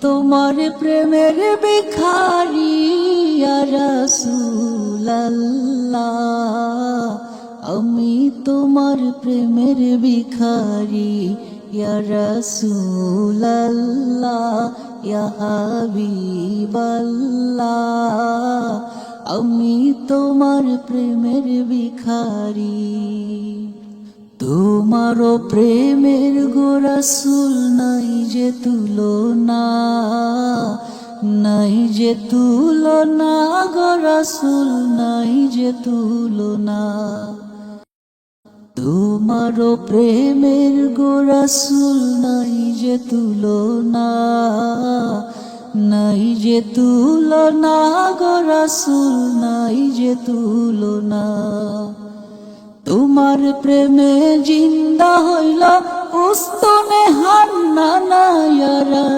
তোমার প্রেমের ভিখারি রসুল্লাহ আমি তোমার প্রেমের ভিখারি রসুল্লাহ হাবিবাল্লাহ। আমি তোমার প্রেমের ভিখারি। তোমারও প্রেমের গোরাসুল নাই যে তুলনা। যে তুলনা গোরাসুল নাই যে তুলনা। তোমারও প্রেমের গোরাসুল নাই যে তুলনা। নাই যে তুলনা গোরাসুল নাই যে তুলনা। তোমার প্রেমে জিন্দা হইল হান্না